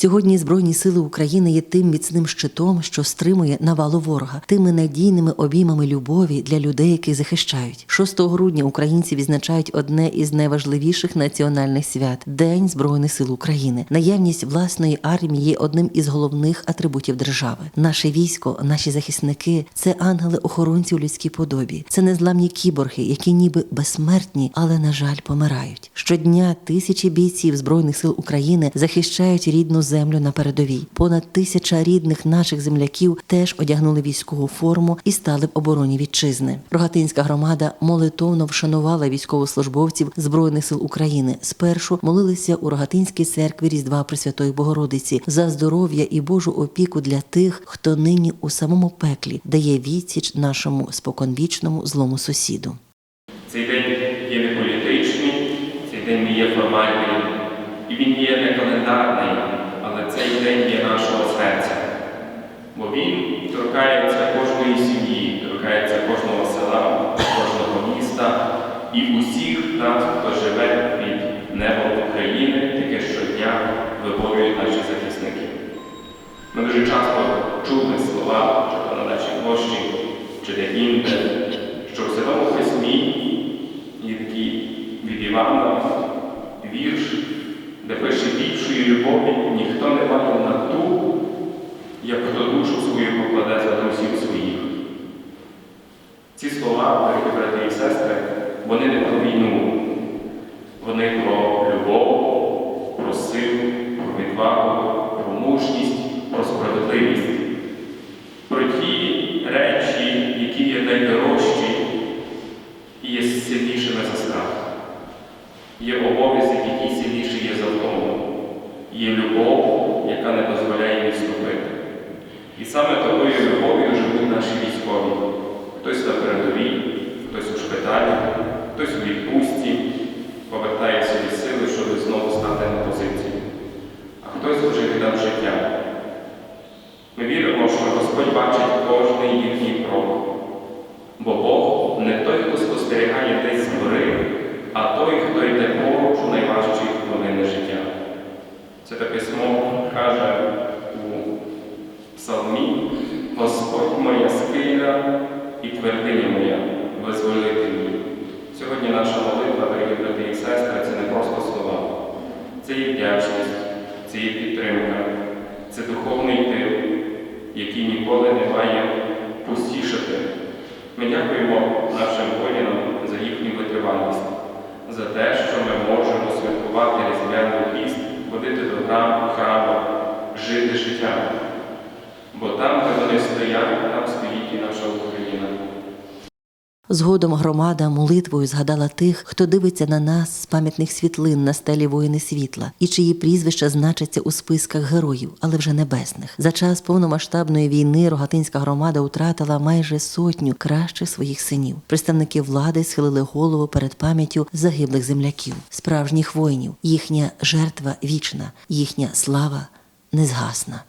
Сьогодні Збройні сили України є тим міцним щитом, що стримує навалу ворога, тими надійними обіймами любові для людей, які захищають. 6 грудня українці відзначають одне із найважливіших національних свят День Збройних сил України. Наявність власної армії є одним із головних атрибутів держави. Наше військо, наші захисники це ангели-охоронці у людській подобі. Це незламні кіборги, які ніби безсмертні, але на жаль помирають. Щодня тисячі бійців збройних сил України захищають рідну землю на передовій. Понад тисяча рідних наших земляків теж одягнули військову форму і стали в обороні вітчизни. Рогатинська громада молитовно вшанувала військовослужбовців збройних сил України. Спершу молилися у Рогатинській церкві Різдва Пресвятої Богородиці за здоров'я і Божу опіку для тих, хто нині у самому пеклі дає відсіч нашому споконвічному злому сусіду. Цей день є не політичний, цей день є формальний, і він є не календарний, є нашого серця. Бо він торкається кожної сім'ї, торкається кожного села, кожного міста і усіх нас, хто живе під небом України, яке щодня виборюють наші захисники. Ми дуже часто чули слова, чи то на нашій площі, чи де інде, що в Святому Письмі є такий від Івана вірш, де пише більшої любові ніхто не має на ту, як хто душу свою покладе за друзів своїх. Ці слова, брати і сестри, вони не про війну, вони про любов, про силу, про відвагу, про мужність, про справедливість, про ті речі, які є найдорожчі і є сильнішими за страх. Є обов'язок, Є любов, яка не дозволяє відступити. І саме такою любов'ю живуть наші військові. Господь моя скиля і твердиня моя, визволитель мій». Сьогодні наша молитва, дорогі брати і сестри, це не просто слова. Це є вдячність, це є підтримка, це духовний тил, який ніколи не має пустішати. Ми дякуємо нашим воїнам за їхню витривалість, за те, що ми можемо святкувати різдвяний піст, ходити до храму, храму, жити життям. Бо там, де там стоїть і наша Україна. Згодом громада молитвою згадала тих, хто дивиться на нас з пам'ятних світлин на стелі воїни світла, і чиї прізвища значаться у списках героїв, але вже небесних. За час повномасштабної війни рогатинська громада втратила майже сотню кращих своїх синів. Представники влади схилили голову перед пам'яттю загиблих земляків, справжніх воїнів. Їхня жертва вічна, їхня слава незгасна.